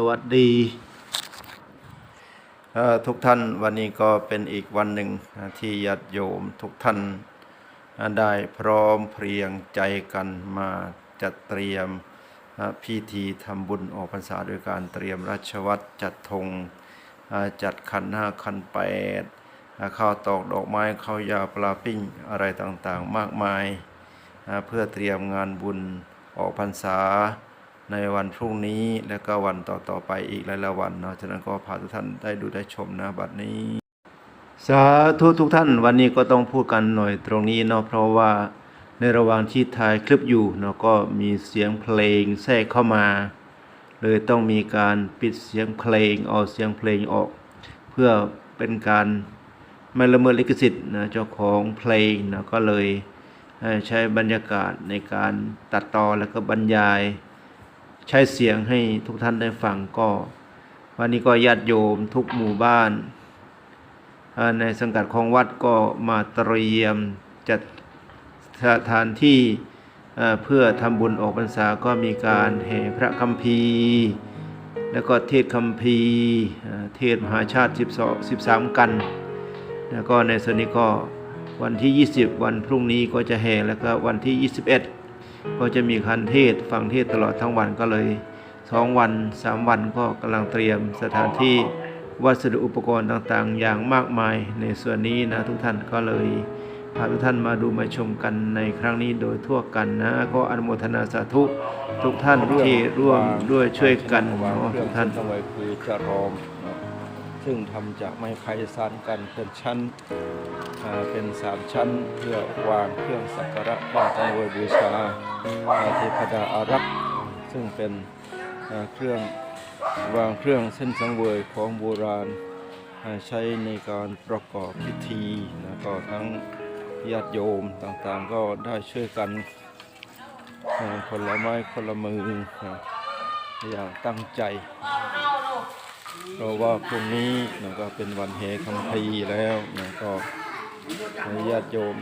สวัสดีทุกท่านวันนี้ก็เป็นอีกวันหนึ่งที่ญาติโยมทุกท่านได้พร้อมเพรียงใจกันมาจัดเตรียมพิธีทำบุญออกพรรษาโดยการเตรียมราชวัตรจัดธงจัดขันห้าขันแปดข้าวตอกดอกไม้ข้าวยาปลาปิ้งอะไรต่างๆ มากมาย เพื่อเตรียมงานบุญออกพรรษา ในวันพรุ่งนี้และก็วันต่อๆไปอีกหลายๆวันเนาะฉะนั้นก็พาทุกท่านได้ดูได้ชมนะบัดนี้ สาธุทุกท่านวันนี้ก็ต้องพูดกันหน่อยตรงนี้เนาะเพราะว่าในระหว่างที่ถ่ายคลิปอยู่เนาะก็มีเสียงเพลงแทรกเข้ามา เลยต้องมีการปิดเสียงเพลงเอาเสียงเพลงออก เพื่อเป็นการไม่ละเมิดลิขสิทธิ์นะเจ้าของเพลงนะก็เลยใช้บรรยากาศในการตัดต่อแล้วก็บรรยาย ใช้เสียงให้ทุกท่านได้ฟังก็ วันนี้ก็ญาติโยมทุกหมู่บ้าน ในสังกัดของวัดก็มาเตรียมจัดสถานที่เพื่อทำบุญออกพรรษาก็มีการแห่พระคัมภีร์ แล้วก็เทศคัมภีร์เอ่อเทศมหาชาติ 12 13 กัน แล้วก็ในส่วนนี้ก็วันที่ 20 วันพรุ่งนี้ก็จะแห่แล้วก็วันที่ 21 ก็จะมีคันเทศฟังเทศตลอดทั้งวันก็เลยสองวันสามวันก็กำลังเตรียมสถานที่วัสดุอุปกรณ์ต่างๆ อย่างมากมายในส่วนนี้นะทุกท่านก็เลยพาทุกท่านมาดูมาชมกันในครั้งนี้โดยทั่วกันนะ ก็อนุโมทนาสาธุทุกท่านที่ร่วมด้วยช่วยกันวางเนาะเครื่ทุกท่าน ซึ่งทำจากไม้ไผ่สานกันเป็นชั้นเป็นสามชั้นเพื่อวางเครื่องสักการะไหว้สังเวยบูชาอาเทพดาอารักษ์ซึ่งเป็นเครื่องวางเครื่องเส้นสังเวยของโบราณใช้ในการประกอบพิธีแล้วก็ทั้งญาติโยมต่างๆก็ได้ช่วยกันคนละไม้คนละมืออย่างตั้งใจ เพราะว่าพรุ่งนี้นะก็เป็นวันเฮคัมภีร์แล้วนะก็ญาติโยม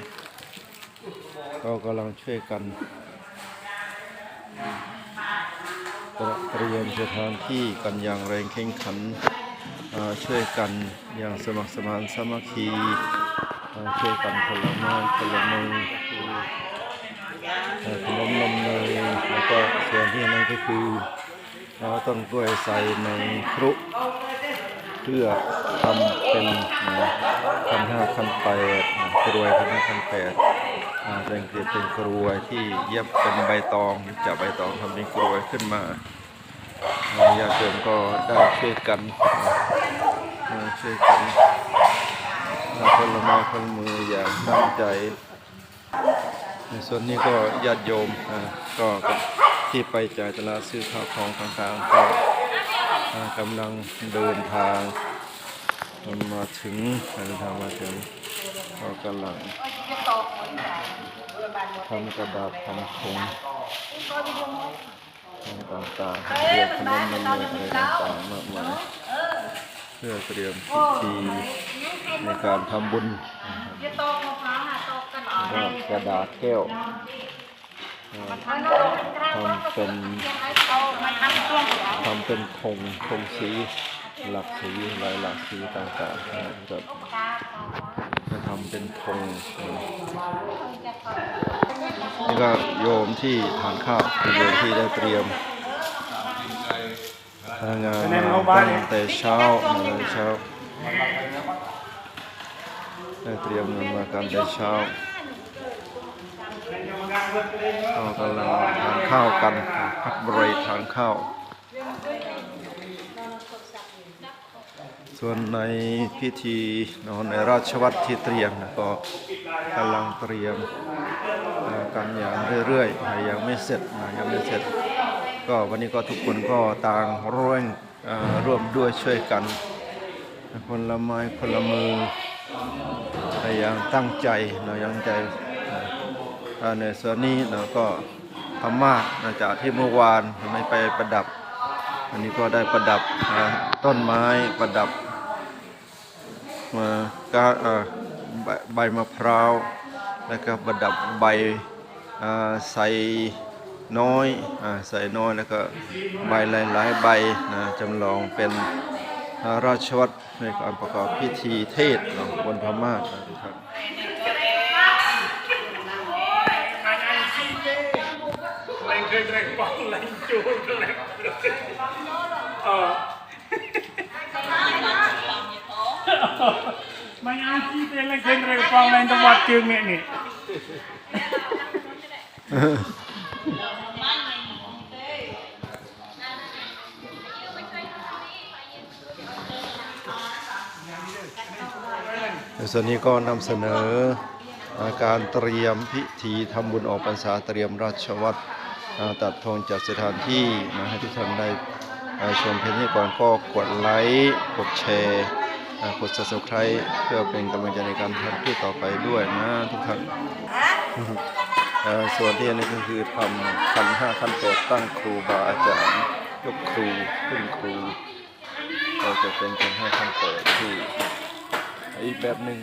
ก็กำลังช่วยกันเตรียมสถานที่กันอย่างแรงแข่งขันช่วยกันอย่างสมัครสมานสามัคคีช่วยกันคนละไม้คนละมือเอ่อขนมนมเนยแล้วก็ส่วนที่นั่นก็คือ เราต้นกล้วยใส่ในครุเพื่อทำเป็นนะคันห้าคันแปดกรวยคันห้าคันแปดเป็นเกลียดเป็นกรวยที่เย็บเป็นใบตองจากใบตองทำเป็นกรวยขึ้นมาอ่าญาติโยมก็ได้ช่วยกันช่วยกันอ่าคนละม้คนลมืออย่างตั้งใจในส่วนนี้ก็ญาติโยมก็ ที่ไปจ่ายตลาดซื้อข้าวของต่างๆก็กำลังเดินทางมาถึงเดินทางมาถึงก็กำลังทำกระดาษทำถุงต่างๆเรียมขนมนมเนยอะไรต่างๆมากมายเพื่อเตรียมพิธีในการทำบุญกระดาษแก้ว ทำเป็นทำเป็นเอามาทำช่วงหัวทำเป็นธงธงสีหลักสีลายหลักสีต่างๆนะครับจะทำเป็นธงนี่ก็โยมที่ทานข้าวโยมที่ได้เตรียมพนักงานมาตั้งแต่เช้ามาเช้าได้เตรียมเงินมาตั้งแต่เช้า ก็กำลังทานข้าวกันพักเบรกทานข้าว ส่วนในพิธีนอะในราชวัตรที่เตรียมนะก็กำลังเตรียมกันอย่างเรื่อยๆยังไม่เสร็จนะยังไม่เสร็จ ก็วันนี้ก็ทุกคนก็ต่างร่วมร่วมด้วยช่วยกันคนละไม้คนละมืออย่างตั้งใจนะยังใจ ในส่วนนี้นะก็ธรรมานะจากที่เมื่อวานไม่ไปประดับ อันนี้ก็ได้ประดับต้นไม้ประดับมากาใบมะพร้าว แล้วก็ประดับใบใส่น้อยอใส่น้อยแล้วก็ใบหลายๆใบนะจำลองเป็นราชวัตรในการประกอบพิธีเทศน์เนาะบนพม่านะทุกท่ chi tên lên khơi lên bóng lên trong bọt trường mẹ nè ในส่วนนี้ก็นำเสนอการเตรียมพิธีทำบุญออกพรรษาเตรียมราชวัตร ตัดธงจัดสถานที่นะให้ทุกท่านได้อ่าชมเพลงนี้ก่อนก็กดไลค์กดแชร์อ่ากด subscribe เพื่อเป็นกำลังใจในการทำคลิปต่อไปด้วยนะทุกท่านอ่าส่วนที่อันนี้ก็คือทำขันห้าขันแปดตั้งครูบาอาจารย์ยกครูขึ้นครูก็จะเป็นขันห้าขันแปดที่อีกแบบหนึ่ง